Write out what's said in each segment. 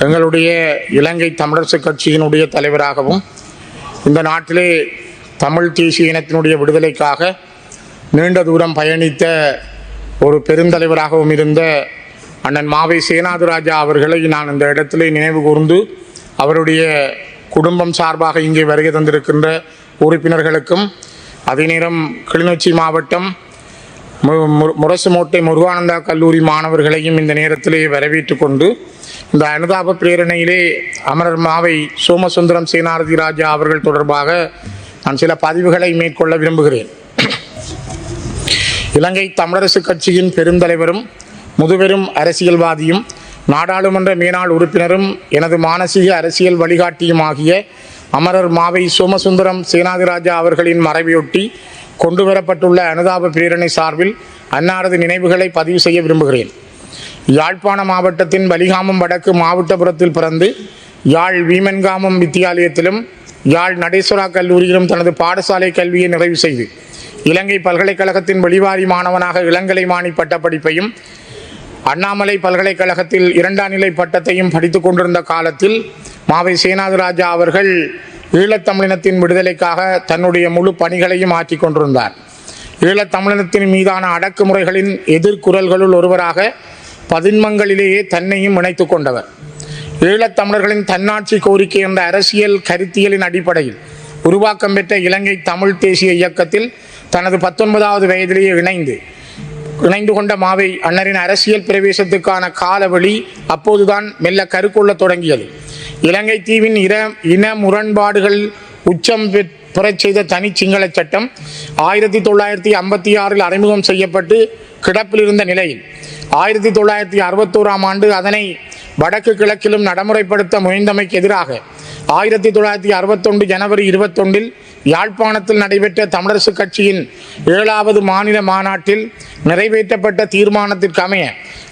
எங்களுடைய இலங்கை தமிழரசு கட்சியினுடைய தலைவராகவும் இந்த நாட்டிலே தமிழ் தேசிய இனத்தினுடைய விடுதலைக்காக நீண்ட தூரம் பயணித்த ஒரு பெருந்தலைவராகவும் இருந்த அண்ணன் மாவை சேனாதிராஜா அவர்களை நான் இந்த இடத்திலே நினைவு கூர்ந்து அவருடைய குடும்பம் சார்பாக இங்கே வருகை தந்திருக்கின்ற உறுப்பினர்களுக்கும் அதே நேரம் கிளிநொச்சி மாவட்டம் முரசுமோட்டை முருகானந்தா கல்லூரி மாணவர்களையும் இந்த நேரத்திலே வரவேற்று கொண்டு இந்த அனுதாப பிரேரணையிலே அமரர் மாவை சோமசுந்தரம் சேனாரதி ராஜா அவர்கள் தொடர்பாக நான் சில பதிவுகளை மேற்கொள்ள விரும்புகிறேன். இலங்கை தமிழரசு கட்சியின் பெருந்தலைவரும் முதுபெரும் அரசியல்வாதியும் நாடாளுமன்ற மேனாள் உறுப்பினரும் எனது மானசீக அரசியல் வழிகாட்டியுமாகிய அமரர் மாவை சோமசுந்தரம் சேனாதிராஜா அவர்களின் மறைவையொட்டி கொண்டுவரப்பட்டுள்ள அனுதாப பிரேரணை சார்பில் அன்னாரது நினைவுகளை பதிவு செய்ய விரும்புகிறேன். யாழ்ப்பாண மாவட்டத்தின் வலிகாமம் வடக்கு மாவட்டபுரத்தில் பிறந்து யாழ் வீமன்காமம் வித்தியாலயத்திலும் யாழ் நடேஸ்வரா கல்லூரியிலும் தனது பாடசாலை கல்வியை நிறைவு செய்து இலங்கை பல்கலைக்கழகத்தின் வெளிவாரி மாணவனாக இளங்கலை மாணி பட்டப்படிப்பையும் அண்ணாமலை பல்கலைக்கழகத்தில் இரண்டாம் நிலை பட்டத்தையும் படித்துக் கொண்டிருந்த காலத்தில் மாவை சேனாதிராஜா அவர்கள் ஈழத்தமிழினத்தின் விடுதலைக்காக தன்னுடைய முழு பணிகளையும் ஆற்றிக் கொண்டிருந்தார். ஈழத்தமிழினத்தின் மீதான அடக்குமுறைகளின் எதிர்குரல்களுள் ஒருவராக பதின்மங்களிலேயே தன்னையும் இணைத்து கொண்டவர். ஈழத்தமிழர்களின் தன்னாட்சி கோரிக்கை என்ற அரசியல் கருத்தியலின் அடிப்படையில் உருவாக்கம் பெற்ற இலங்கை தமிழ் தேசிய இயக்கத்தில் தனது பத்தொன்பதாவது வயதிலேயே இணைந்து இணைந்து கொண்ட மாவை அன்னரின் அரசியல் பிரவேசத்துக்கான காலவழி அப்போதுதான் மெல்ல கருக்கொள்ளத் தொடங்கியது. இலங்கை தீவின் இர இன முரண்பாடுகள் உச்சம் பெற்- பெறச் செய்த தனி சிங்கள சட்டம் ஆயிரத்தி தொள்ளாயிரத்தி ஐம்பத்தி ஆறில் அறிமுகம் செய்யப்பட்டு கிடப்பில் இருந்த நிலையில் ஆயிரத்தி தொள்ளாயிரத்தி அறுபத்தோராம் ஆண்டு அதனை வடக்கு கிழக்கிலும் நடைமுறைப்படுத்த முயன்றமைக்கு எதிராக ஆயிரத்தி தொள்ளாயிரத்தி அறுபத்தொன்று ஜனவரி இருபத்தொன்றில் யாழ்ப்பாணத்தில் நடைபெற்ற தமிழரசு கட்சியின் ஏழாவது மாநில மாநாட்டில் நிறைவேற்றப்பட்ட தீர்மானத்திற்கு அமைய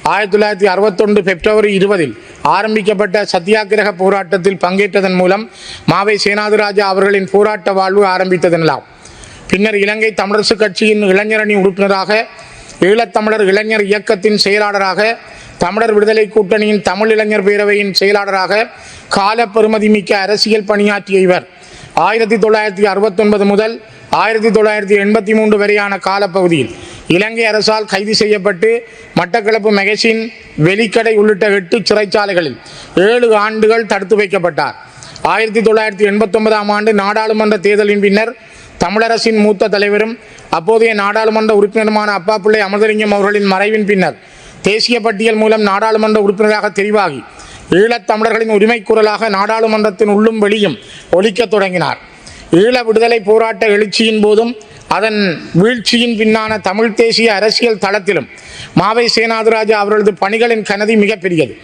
ஆயிரத்தி தொள்ளாயிரத்தி அறுபத்தொன்று பிப்ரவரி இருபதில் ஆரம்பிக்கப்பட்ட சத்தியாகிரக போராட்டத்தில் பங்கேற்றதன் மூலம் மாவை சேனாதிராஜா அவர்களின் போராட்ட வாழ்வு ஆரம்பித்ததெனலாம். பின்னர் இலங்கை தமிழரசு கட்சியின் இளைஞரணி உறுப்பினராக ஈழத்தமிழர் இளைஞர் இயக்கத்தின் செயலாளராக தமிழர் விடுதலை கூட்டணியின் தமிழ் இளைஞர் பேரவையின் செயலாளராக கால பெறுமதிமிக்க அரசியல் பணியாற்றிய இவர் ஆயிரத்தி தொள்ளாயிரத்தி அறுபத்தொன்பது முதல் ஆயிரத்தி தொள்ளாயிரத்தி எண்பத்தி மூன்று வரையான காலப்பகுதியில் இலங்கை அரசால் கைது செய்யப்பட்டு மட்டக்களப்பு மெகசின் வெலிக்கடை உள்ளிட்ட எட்டு சிறைச்சாலைகளில் ஏழு ஆண்டுகள் தடுத்து வைக்கப்பட்டார். ஆயிரத்தி தொள்ளாயிரத்தி எண்பத்தொன்பதாம் ஆண்டு நாடாளுமன்ற தேர்தலின் பின்னர் தமிழரசின் மூத்த தலைவரும் அப்போதைய நாடாளுமன்ற உறுப்பினருமான அப்பாப்பிள்ளை அமிர்தலிங்கம் அவர்களின் மறைவின் பின்னர் தேசிய பட்டியல் மூலம் நாடாளுமன்ற உறுப்பினராக தெரிவாகி ஈழத்தமிழர்களின் உரிமை குரலாக நாடாளுமன்றத்தின் உள்ளும் வெளியும் ஒலிக்கத் தொடங்கினார். ஈழ விடுதலை போராட்ட எழுச்சியின் போதும் அதன் வீழ்ச்சியின் பின்னான தமிழ் தேசிய அரசியல் தளத்திலும் மாவை சேனாதிராஜா அவர்களது பணிகளின் கனதி மிகப்பெரியது.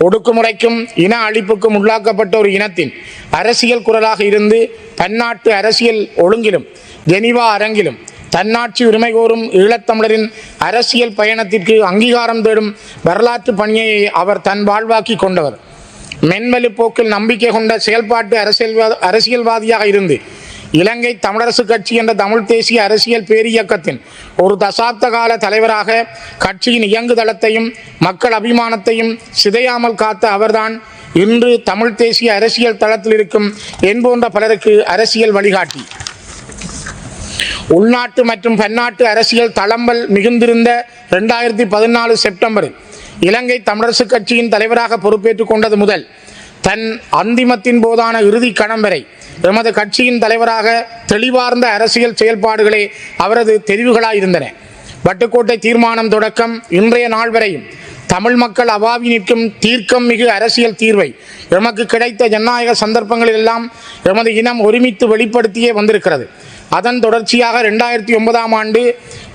ஒடுக்குமுறைக்கும் இன அழிப்புக்கும் உள்ளாக்கப்பட்ட ஒரு இனத்தின் அரசியல் குரலாக இருந்து பன்னாட்டு அரசியல் ஒழுங்கிலும் ஜெனிவா அரங்கிலும் தன்னாட்சி உரிமை கோரும் ஈழத்தமிழரின் அரசியல் பயணத்திற்கு அங்கீகாரம் தேடும் வரலாற்று பணியை அவர் தன் வாழ்வாக்கி கொண்டவர். மென்மலு போக்கில் நம்பிக்கை கொண்ட செயல்பாட்டு அரசியல்வாத அரசியல்வாதியாக இருந்து இலங்கை தமிழரசு கட்சி என்ற தமிழ் தேசிய அரசியல் பேரியக்கத்தின் ஒரு தசாப்த கால தலைவராக கட்சியின் இயங்குதளத்தையும் மக்கள் அபிமானத்தையும் சிதையாமல் காத்த அவர்தான் இன்று தமிழ் தேசிய அரசியல் தளத்தில் இருக்கும் என் போன்ற பலருக்கு அரசியல் வழிகாட்டி. உள்நாட்டு மற்றும் பன்னாட்டு அரசியல் தளம்பல் மிகுந்திருந்த ரெண்டாயிரத்தி பதினாலு செப்டம்பரில் இலங்கை தமிழரசு கட்சியின் தலைவராக பொறுப்பேற்றுக் கொண்டது முதல் தன் அந்திமத்தின் போதான இறுதி கணம் வரை எமது கட்சியின் தலைவராக தெளிவார்ந்த அரசியல் செயல்பாடுகளே அவரது தெரிவுகளாயிருந்தன. வட்டுக்கோட்டை தீர்மானம் தொடக்கம் இன்றைய நாள் வரையும் தமிழ் மக்கள் அவாவி நிற்கும் தீர்க்கம் மிகு அரசியல் தீர்வை எமக்கு கிடைத்த ஜனநாயக சந்தர்ப்பங்களிலெல்லாம் எமது இனம் ஒருமித்து வெளிப்படுத்தியே வந்திருக்கிறது. அதன் தொடர்ச்சியாக ரெண்டாயிரத்தி ஒன்பதாம் ஆண்டு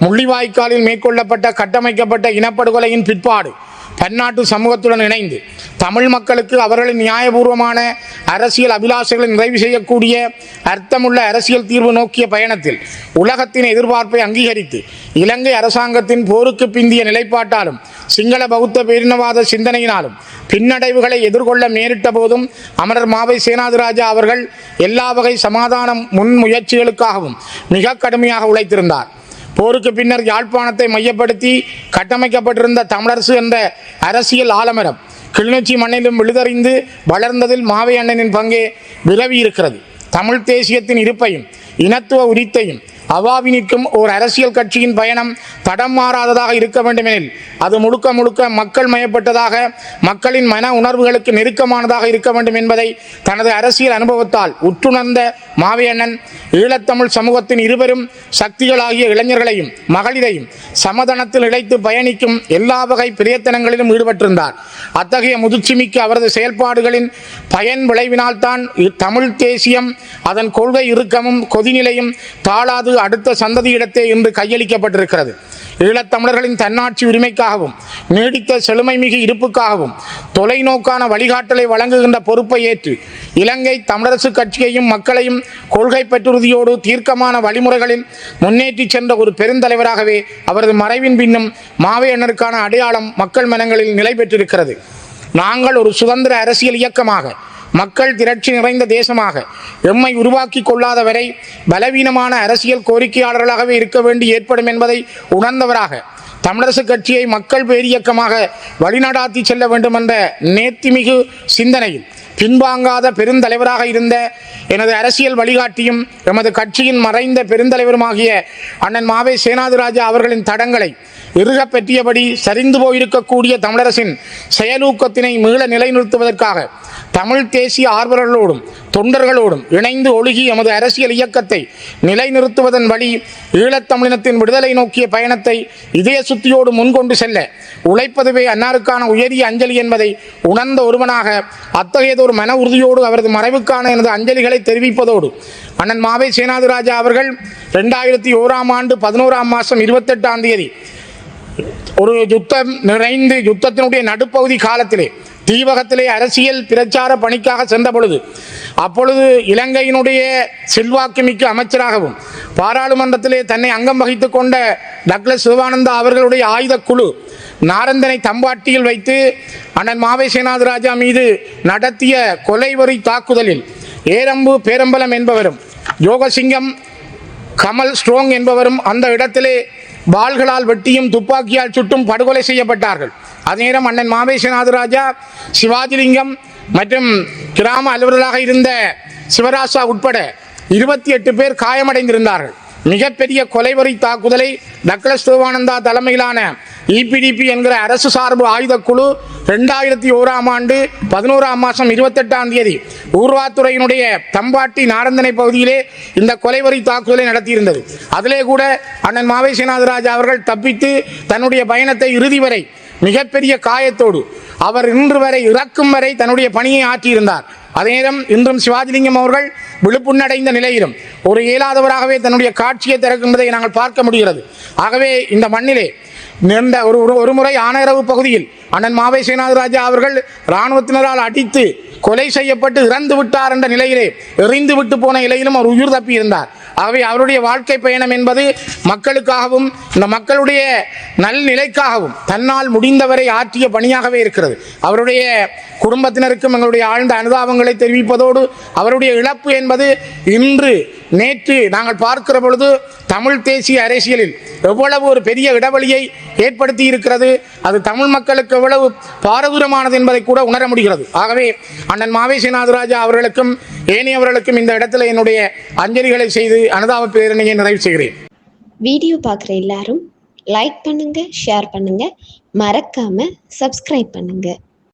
முள்ளிவாய்க்காலில் மேற்கொள்ளப்பட்ட கட்டமைக்கப்பட்ட இனப்படுகொலையின் பிற்பாடு பன்னாட்டு சமூகத்துடன் இணைந்து தமிழ் மக்களுக்கு அவர்களின் நியாயபூர்வமான அரசியல் அபிலாஷைகளை நிறைவு செய்யக்கூடிய அர்த்தமுள்ள அரசியல் தீர்வு நோக்கிய பயணத்தில் உலகத்தின் எதிர்பார்ப்பை அங்கீகரித்து இலங்கை அரசாங்கத்தின் போருக்கு பிந்திய நிலைப்பாட்டாலும் சிங்கள பௌத்த பேரினவாத சிந்தனையினாலும் பின்னடைவுகளை எதிர்கொள்ள நேரிட்ட போதும் அமரர் மாவை சேனாதிராஜா அவர்கள் எல்லா வகை சமாதான முன்முயற்சிகளுக்காகவும் மிக கடுமையாக உழைத்திருந்தார். போருக்கு பின்னர் யாழ்ப்பாணத்தை மையப்படுத்தி கட்டமைக்கப்பட்டிருந்த தமிழரசு என்ற அரசியல் ஆலமரம் கிளிநொச்சி மண்ணிலும் விழுதறிந்து வளர்ந்ததில் மாவை அண்ணனின் பங்கே விரவி இருக்கிறது தமிழ் தேசியத்தின் இருப்பையும் இனத்துவ உரித்தையும் அவாவி நிற்கும் ஓர் அரசியல் கட்சியின் பயணம் தடம் மாறாததாக இருக்க வேண்டுமெனில் அது முழுக்க முழுக்க மக்கள் மயப்பட்டதாக மக்களின் மன உணர்வுகளுக்கு நெருக்கமானதாக இருக்க வேண்டும் என்பதை தனது அரசியல் அனுபவத்தால் உற்றுணர்ந்த மாவையண்ணன் ஈழத்தமிழ் சமூகத்தின் இருவரும் சக்திகளாகிய இளைஞர்களையும் மகளிரையும் சமதனத்தில் இழைத்து பயணிக்கும் எல்லா வகை பிரயத்தனங்களிலும் ஈடுபட்டிருந்தார். அத்தகைய முதிர்ச்சிமிக்க அவரது செயல்பாடுகளின் பயன் விளைவினால்தான் தமிழ் தேசியம் அதன் கொள்கை இறுக்கமும் கொதிநிலையும் தாளாது அடுத்த சந்ததியிடத்தே இன்று கையளிக்கப்பட்டிருக்கிறது. ஈழத்தமிழர்களின் தன்னாட்சி உரிமைக்காகவும் நீடித்த செழுமைமிகு இருப்புக்காகவும் தொலைநோக்கான வழிகாட்டலை வழங்குகின்ற பொறுப்பை ஏற்று இலங்கை தமிழரசு கட்சியையும் மக்களையும் கொள்கை பெற்றுறுதியோடு தீர்க்கமான வழிமுறைகளில் முன்னேற்றி சென்ற ஒரு பெருந்தலைவராகவே அவரது மறைவின் பின்னும் மாவையண்ணருக்கான அடையாளம் மக்கள் மனங்களில் நிலை பெற்றிருக்கிறது நாங்கள் ஒரு சுதந்திர அரசியல் இயக்கமாக மக்கள் திரட்சி நிறைந்த தேசமாக எம்மை உருவாக்கி கொள்ளாத வரை பலவீனமான அரசியல் கோரிக்கையாளர்களாகவே இருக்க வேண்டி ஏற்படும் என்பதை உணர்ந்தவராக தமிழரசு கட்சியை மக்கள் பேரியக்கமாக வழிநடாத்தி செல்ல வேண்டும் என்ற நேர்த்திமிகு சிந்தனையில் பின்வாங்காத பெருந்தலைவராக இருந்த எனது அரசியல் வழிகாட்டியும் எமது கட்சியின் மறைந்த பெருந்தலைவருமாகிய அண்ணன் மாவே சேனாதிராஜா அவர்களின் தடங்களை இறுக பெற்றியபடி சரிந்து போயிருக்கக்கூடிய தமிழரசின் செயலூக்கத்தினை மீள நிலைநிறுத்துவதற்காக தமிழ் தேசிய ஆர்வலர்களோடும் தொண்டர்களோடும் இணைந்து ஒழுகி எமது அரசியல் இயக்கத்தை நிலைநிறுத்துவதன் வழி ஈழத்தமிழினத்தின் விடுதலை நோக்கிய பயணத்தை இதய சுத்தியோடு முன்கொண்டு செல்ல உழைப்பதுவே அன்னாருக்கான உயரிய அஞ்சலி என்பதை உணர்ந்த ஒருவனாக அத்தகையதொரு மன உறுதியோடு அவரது மறைவுக்கான எனது அஞ்சலிகளை தெரிவிப்பதோடு அண்ணன் மாவை சேனாதிராஜா அவர்கள் ரெண்டாயிரத்தி ஓராம் ஆண்டு பதினோராம் மாதம் இருபத்தெட்டாம் தேதி ஒரு யுத்தம் நிறைந்து யுத்தத்தினுடைய நடுப்பகுதி காலத்திலே தீவகத்திலே அரசியல் பிரச்சார பணிக்காக சென்ற பொழுது அப்பொழுது இலங்கையினுடைய செல்வாக்கு மிக்க அமைச்சராகவும் பாராளுமன்றத்திலே தன்னை அங்கம் வகித்து கொண்ட டக்ளஸ் சிவானந்தா அவர்களுடைய ஆயுத குழு நாரந்தனை தம்பாட்டியில் வைத்து அண்ணன் மாவை சேனாதிராஜா மீது நடத்திய கொலைவரி தாக்குதலில் ஏரம்பு பேரம்பலம் என்பவரும் யோகசிங்கம் கமல் ஸ்ட்ரோங் என்பவரும் அந்த இடத்திலே வாள்களால் வெட்டியும் துப்பாக்கியால் சுட்டும் படுகொலை செய்யப்பட்டார்கள். அதேநேரம் அண்ணன் மாவேசநாதராஜா சிவாஜிலிங்கம் மற்றும் கிராம அலுவலராக இருந்த சிவராசா உட்பட இருபத்தி எட்டு பேர் காயமடைந்திருந்தார்கள். மிகப்பெரிய கொலைவரி தாக்குதலை டக்ளஸ் சிவானந்தா தலைமையிலான இபிடிபி என்கிற அரசு சார்பு ஆயுதக்குழு ரெண்டாயிரத்தி ஓராம் ஆண்டு பதினோராம் மாதம் இருபத்தெட்டாம் தேதி ஊர்வாத்துறையினுடைய தம்பாட்டி நாரந்தனை பகுதியிலே இந்த கொலைவரி தாக்குதலை நடத்தியிருந்தது. அதிலே கூட அண்ணன் மாவை அவர்கள் தப்பித்து தன்னுடைய பயணத்தை இறுதி வரை மிகப்பெரிய காயத்தோடு அவர் இன்று வரை இறக்கும் வரை தன்னுடைய பணியை ஆற்றியிருந்தார். அதே நேரம் இன்றும் சிவாஜிலிங்கம் அவர்கள் விழுப்புண்ணடைந்த நிலையிலும் ஒரு இயலாதவராகவே தன்னுடைய காட்சியை திறக்கின்றதை நாங்கள் பார்க்க முடிகிறது. ஆகவே இந்த மண்ணிலே நிறந்த ஒரு ஒரு- ஒரு முறை ஆனரவு பகுதியில் அண்ணன் மாவை சேனாதிராஜா அவர்கள் இராணுவத்தினரால் அடித்து கொலை செய்யப்பட்டு இறந்து விட்டார் என்ற நிலையிலே எறிந்து விட்டு போன நிலையிலும் அவர் உயிர் தப்பி இருந்தார் ஆகவே அவருடைய வாழ்க்கை பயணம் என்பது மக்களுக்காகவும் இந்த மக்களுடைய நல்நிலைக்காகவும் தன்னால் முடிந்தவரை ஆற்றிய பணியாகவே இருக்கிறது. அவருடைய குடும்பத்தினருக்கும் எங்களுடைய ஆழ்ந்த அனுதாபங்களை தெரிவிப்பதோடு அவருடைய இழப்பு என்பது இன்று நேற்று நாங்கள் பார்க்கிற பொழுது தமிழ் தேசிய அரசியலில் எவ்வளவு ஒரு பெரிய இடைவெளியை ஏற்படுத்தி இருக்கிறது அது தமிழ் மக்களுக்கு எவ்வளவு பாரதூரமானது என்பதை கூட உணர முடிகிறது. ஆகவே அண்ணன் மாவே நாதராஜா அவர்களுக்கும் ஏனையவர்களுக்கும் இந்த இடத்துல என்னுடைய அஞ்சலிகளை செய்து அனுதாப பேரணியை நிறைவு செய்கிறேன். வீடியோ பார்க்குற எல்லாரும் லைக் பண்ணுங்க ஷேர் பண்ணுங்க. மறக்காம சப்ஸ்கிரைப் பண்ணுங்க.